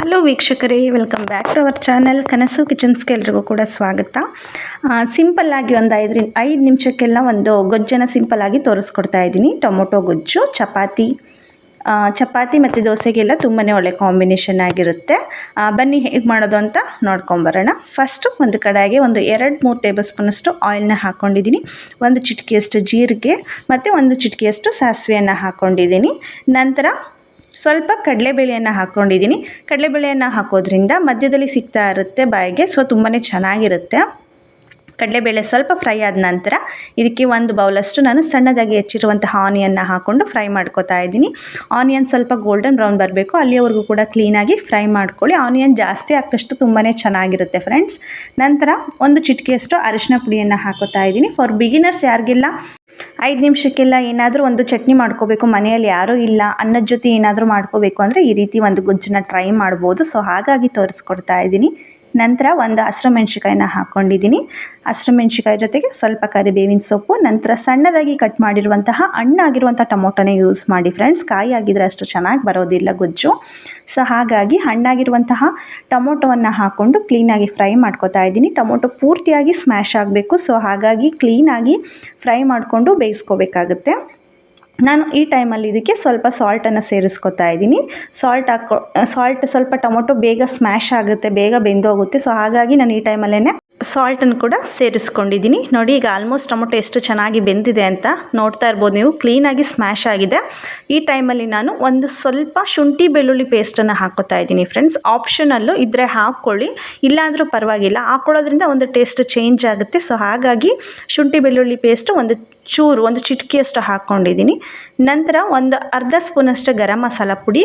Hello ವೀಕ್ಷಕರೇ, welcome back to our channel. Kanasu ಕಿಚನ್ಸ್ಗೆ ಎಲ್ರಿಗೂ ಕೂಡ ಸ್ವಾಗತ. ಸಿಂಪಲ್ಲಾಗಿ ಒಂದು ಐದರಿಂದ ಐದು ನಿಮಿಷಕ್ಕೆಲ್ಲ ಒಂದು ಗೊಜ್ಜನ್ನು ಸಿಂಪಲ್ಲಾಗಿ ತೋರಿಸ್ಕೊಡ್ತಾ ಇದ್ದೀನಿ. ಟೊಮೊಟೊ ಗೊಜ್ಜು, ಚಪಾತಿ. ಚಪಾತಿ ಮತ್ತು ದೋಸೆಗೆಲ್ಲ ತುಂಬಾ ಒಳ್ಳೆ ಕಾಂಬಿನೇಷನ್ ಆಗಿರುತ್ತೆ. ಬನ್ನಿ ಹೇಗೆ ಮಾಡೋದು ಅಂತ ನೋಡ್ಕೊಂಬರೋಣ. ಫಸ್ಟು ಒಂದು ಕಡಾಯಿಗೆ ಒಂದು ಎರಡು ಮೂರು ಟೇಬಲ್ ಸ್ಪೂನಷ್ಟು ಆಯಿಲ್ನ ಹಾಕ್ಕೊಂಡಿದ್ದೀನಿ ಒಂದು ಚಿಟಿಕೆಯಷ್ಟು ಜೀರಿಗೆ ಮತ್ತು ಒಂದು ಚಿಟಿಕೆಯಷ್ಟು ಸಾಸಿವೆಯನ್ನು ಹಾಕ್ಕೊಂಡಿದ್ದೀನಿ ನಂತರ ಸ್ವಲ್ಪ ಕಡಲೆಬೇಳೆಯನ್ನು ಹಾಕ್ಕೊಂಡಿದ್ದೀನಿ ಕಡಲೆಬೇಳೆಯನ್ನು ಹಾಕೋದ್ರಿಂದ ಮಧ್ಯದಲ್ಲಿ ಸಿಗ್ತಾ ಇರುತ್ತೆ ಬಾಯಿಗೆ ಸೊ ತುಂಬಾ ಚೆನ್ನಾಗಿರುತ್ತೆ. ಕಡಲೆಬೇಳೆ ಸ್ವಲ್ಪ ಫ್ರೈ ಆದ ನಂತರ ಇದಕ್ಕೆ ಒಂದು ಬೌಲಷ್ಟು ನಾನು ಸಣ್ಣದಾಗಿ ಹೆಚ್ಚಿರುವಂತಹ ಆನಿಯನ್ನ ಹಾಕ್ಕೊಂಡು ಫ್ರೈ ಮಾಡ್ಕೋತಾ ಇದ್ದೀನಿ. ಆನಿಯನ್ ಸ್ವಲ್ಪ ಗೋಲ್ಡನ್ ಬ್ರೌನ್ ಬರಬೇಕು. ಅಲ್ಲಿಯವರೆಗೂ ಕೂಡ ಕ್ಲೀನಾಗಿ ಫ್ರೈ ಮಾಡ್ಕೊಳ್ಳಿ. ಆನಿಯನ್ ಜಾಸ್ತಿ ಆಗ್ತಷ್ಟು ತುಂಬಾ ಚೆನ್ನಾಗಿರುತ್ತೆ ಫ್ರೆಂಡ್ಸ್ ನಂತರ ಒಂದು ಚಿಟಿಕೆಯಷ್ಟು ಅರಿಶಿನ ಪುಡಿಯನ್ನು ಹಾಕೋತಾ ಇದ್ದೀನಿ. ಫಾರ್ ಬಿಗಿನರ್ಸ್ ಯಾರಿಗೆಲ್ಲ ಐದು ನಿಮಿಷಕ್ಕೆಲ್ಲ ಏನಾದರೂ ಒಂದು ಚಟ್ನಿ ಮಾಡ್ಕೋಬೇಕು, ಮನೆಯಲ್ಲಿ ಯಾರೂ ಇಲ್ಲ ಅನ್ನದ ಜೊತೆ ಏನಾದರೂ ಮಾಡ್ಕೋಬೇಕು ಅಂದರೆ ಈ ರೀತಿ ಒಂದು ಗೊಜ್ಜನ್ನ ಟ್ರೈ ಮಾಡ್ಬೋದು. ಸೊ ಹಾಗಾಗಿ ತೋರಿಸ್ಕೊಡ್ತಾ ಇದ್ದೀನಿ. ನಂತರ ಒಂದು ಹಸಿರು ಮೆಣಸಿಕಾಯಿನ ಹಾಕ್ಕೊಂಡಿದ್ದೀನಿ ಹಸಿರು ಮೆಣಸಿಕಾಯಿ ಜೊತೆಗೆ ಸ್ವಲ್ಪ ಕರಿಬೇವಿನ ಸೊಪ್ಪು, ನಂತರ ಸಣ್ಣದಾಗಿ ಕಟ್ ಮಾಡಿರುವಂತಹ ಹಣ್ಣಾಗಿರುವಂಥ ಟೊಮೊಟೊನೇ ಯೂಸ್ ಮಾಡಿ ಫ್ರೆಂಡ್ಸ್ ಕಾಯಿ ಆಗಿದ್ರೆ ಅಷ್ಟು ಚೆನ್ನಾಗಿ ಬರೋದಿಲ್ಲ ಗೊಜ್ಜು. ಸೊ ಹಾಗಾಗಿ ಹಣ್ಣಾಗಿರುವಂತಹ ಟೊಮೊಟೊವನ್ನು ಹಾಕ್ಕೊಂಡು ಕ್ಲೀನಾಗಿ ಫ್ರೈ ಮಾಡ್ಕೊತಾ ಇದ್ದೀನಿ. ಟೊಮೊಟೊ ಪೂರ್ತಿಯಾಗಿ ಸ್ಮ್ಯಾಶ್ ಆಗಬೇಕು. ಸೊ ಹಾಗಾಗಿ ಕ್ಲೀನಾಗಿ ಫ್ರೈ ಮಾಡಿಕೊಂಡು ಬೇಯಿಸ್ಕೋಬೇಕಾಗುತ್ತೆ. ನಾನು ಈ ಟೈಮಲ್ಲಿ ಇದಕ್ಕೆ ಸ್ವಲ್ಪ ಸಾಲ್ಟನ್ನು ಸೇರಿಸ್ಕೊತಾ ಇದ್ದೀನಿ. ಸಾಲ್ಟ್ ಹಾಕೊ, ಸಾಲ್ಟ್ ಸ್ವಲ್ಪ ಟೊಮೊಟೊ ಬೇಗ ಸ್ಮ್ಯಾಶ್ ಆಗುತ್ತೆ, ಬೇಗ ಬೆಂದೋಗುತ್ತೆ. ಸೊ ಹಾಗಾಗಿ ನಾನು ಈ ಟೈಮಲ್ಲೇ ಸಾಲ್ಟನ್ನು ಕೂಡ ಸೇರಿಸ್ಕೊಂಡಿದ್ದೀನಿ. ನೋಡಿ, ಈಗ ಆಲ್ಮೋಸ್ಟ್ ಟೊಮೊಟೊ ಎಷ್ಟು ಚೆನ್ನಾಗಿ ಬೆಂದಿದೆ ಅಂತ ನೋಡ್ತಾ ಇರ್ಬೋದು ನೀವು. ಕ್ಲೀನಾಗಿ ಸ್ಮ್ಯಾಶ್ ಆಗಿದೆ. ಈ ಟೈಮಲ್ಲಿ ನಾನು ಒಂದು ಸ್ವಲ್ಪ ಶುಂಠಿ ಬೆಳ್ಳುಳ್ಳಿ ಪೇಸ್ಟನ್ನು ಹಾಕೋತಾ ಇದ್ದೀನಿ ಫ್ರೆಂಡ್ಸ್ ಆಪ್ಷನಲ್ಲು ಇದ್ದರೆ ಹಾಕ್ಕೊಳ್ಳಿ. ಇಲ್ಲಾಂದರೂ ಪರವಾಗಿಲ್ಲ. ಹಾಕ್ಕೊಳ್ಳೋದ್ರಿಂದ ಒಂದು ಟೇಸ್ಟ್ ಚೇಂಜ್ ಆಗುತ್ತೆ. ಸೊ ಹಾಗಾಗಿ ಶುಂಠಿ ಬೆಳ್ಳುಳ್ಳಿ ಪೇಸ್ಟು ಒಂದು ಚೂರು, ಒಂದು ಚಿಟಕಿಯಷ್ಟು ಹಾಕ್ಕೊಂಡಿದ್ದೀನಿ. ನಂತರ ಒಂದು ಅರ್ಧ ಸ್ಪೂನಷ್ಟು ಗರಂ ಮಸಾಲ ಪುಡಿ,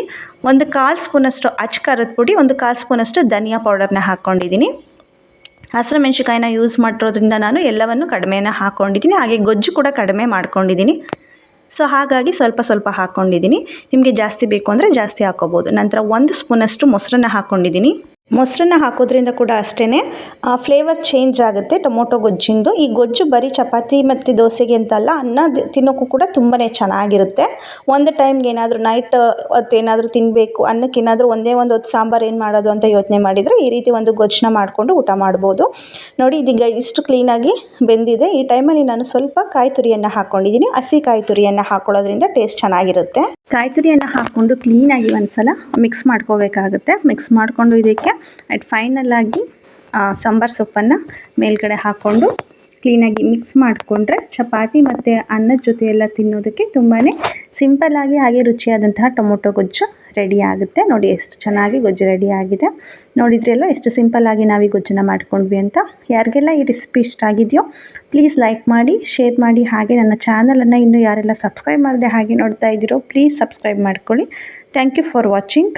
ಒಂದು ಕಾಲು ಸ್ಪೂನಷ್ಟು ಅಚ್ ಖಾರದ ಪುಡಿ, ಒಂದು ಕಾಲು ಸ್ಪೂನಷ್ಟು ಧನಿಯಾ ಪೌಡರ್ನ ಹಾಕ್ಕೊಂಡಿದ್ದೀನಿ. ಹಸಿರು ಮೆಣಸಿಕಾಯಿನ ಯೂಸ್ ಮಾಡಿರೋದ್ರಿಂದ ನಾನು ಎಲ್ಲವನ್ನು ಕಡಿಮೆನ ಹಾಕ್ಕೊಂಡಿದ್ದೀನಿ ಹಾಗೆ ಗೊಜ್ಜು ಕೂಡ ಕಡಿಮೆ ಮಾಡ್ಕೊಂಡಿದ್ದೀನಿ. ಸೊ ಹಾಗಾಗಿ ಸ್ವಲ್ಪ ಸ್ವಲ್ಪ ಹಾಕ್ಕೊಂಡಿದ್ದೀನಿ ನಿಮಗೆ ಜಾಸ್ತಿ ಬೇಕು ಅಂದರೆ ಜಾಸ್ತಿ ಹಾಕ್ಕೋಬೋದು ನಂತರ ಒಂದು ಸ್ಪೂನಷ್ಟು ಮೊಸರನ್ನ ಹಾಕ್ಕೊಂಡಿದ್ದೀನಿ ಮೊಸರನ್ನ ಹಾಕೋದ್ರಿಂದ ಕೂಡ ಅಷ್ಟೇ ಫ್ಲೇವರ್ ಚೇಂಜ್ ಆಗುತ್ತೆ. ಟೊಮೊಟೊ ಗೊಜ್ಜಿಂದು. ಈ ಗೊಜ್ಜು ಬರೀ ಚಪಾತಿ ಮತ್ತು ದೋಸೆಗೆ ಅಂತಲ್ಲ ಅನ್ನ ತಿನ್ನೋಕ್ಕೂ ಕೂಡ ತುಂಬಾ ಚೆನ್ನಾಗಿರುತ್ತೆ. ಒಂದು ಟೈಮ್ಗೆ ಏನಾದರೂ ನೈಟ್ ಹೊತ್ತು ಏನಾದರೂ ತಿನ್ನಬೇಕು ಅನ್ನಕ್ಕೆ ಏನಾದರೂ ಒಂದೇ ಒಂದು ಹೊತ್ತು ಸಾಂಬಾರು ಏನು ಮಾಡೋದು ಅಂತ ಯೋಚನೆ ಮಾಡಿದರೆ ಈ ರೀತಿ ಒಂದು ಗೊಜ್ಜನ್ನ ಮಾಡಿಕೊಂಡು ಊಟ ಮಾಡ್ಬೋದು. ನೋಡಿ, ಇದೀಗ ಇಷ್ಟು ಕ್ಲೀನಾಗಿ ಬೆಂದಿದೆ. ಈ ಟೈಮಲ್ಲಿ ನಾನು ಸ್ವಲ್ಪ ಕಾಯಿ ತುರಿಯನ್ನು ಹಾಕ್ಕೊಂಡಿದ್ದೀನಿ ಹಸಿ ಕಾಯಿ ತುರಿಯನ್ನು ಹಾಕೊಳ್ಳೋದ್ರಿಂದ ಟೇಸ್ಟ್ ಚೆನ್ನಾಗಿರುತ್ತೆ. ಕಾಯಿ ತುರಿಯನ್ನು ಹಾಕ್ಕೊಂಡು ಕ್ಲೀನಾಗಿ ಒಂದ್ಸಲ ಮಿಕ್ಸ್ ಮಾಡ್ಕೋಬೇಕಾಗುತ್ತೆ. ಮಿಕ್ಸ್ ಮಾಡಿಕೊಂಡು ಇದಕ್ಕೆ ಅಟ್ ಫೈನಲ್ ಆಗಿ ಆ, ಸಾಂಬಾರ್ ಸೊಪ್ಪನ್ನು ಮೇಲ್ಗಡೆ ಹಾಕ್ಕೊಂಡು ಕ್ಲೀನಾಗಿ ಮಿಕ್ಸ್ ಮಾಡಿಕೊಂಡ್ರೆ ಚಪಾತಿ ಮತ್ತು ಅನ್ನದ ಜೊತೆ ಎಲ್ಲ ತಿನ್ನೋದಕ್ಕೆ ತುಂಬಾ ಸಿಂಪಲ್ಲಾಗಿ ಹಾಗೆ ರುಚಿಯಾದಂತಹ ಟೊಮೊಟೊ ಗೊಜ್ಜು ರೆಡಿ ಆಗುತ್ತೆ. ನೋಡಿ ಎಷ್ಟು ಚೆನ್ನಾಗಿ ಗೊಜ್ಜು ರೆಡಿ ಆಗಿದೆ. ನೋಡಿದ್ರೆಲ್ಲ ಎಷ್ಟು ಸಿಂಪಲ್ಲಾಗಿ ನಾವು ಈ ಗೊಜ್ಜನ್ನು ಮಾಡ್ಕೊಂಡ್ವಿ ಅಂತ. ಯಾರಿಗೆಲ್ಲ ಈ ರೆಸಿಪಿ ಇಷ್ಟ ಆಗಿದೆಯೋ ಪ್ಲೀಸ್ ಲೈಕ್ ಮಾಡಿ ಶೇರ್ ಮಾಡಿ ಹಾಗೆ ನನ್ನ ಚಾನಲನ್ನು ಇನ್ನೂ ಯಾರೆಲ್ಲ ಸಬ್ಸ್ಕ್ರೈಬ್ ಮಾಡದೆ ಹಾಗೆ ನೋಡ್ತಾ ಇದ್ದೀರೋ ಪ್ಲೀಸ್ ಸಬ್ಸ್ಕ್ರೈಬ್ ಮಾಡ್ಕೊಳ್ಳಿ. Thank you for watching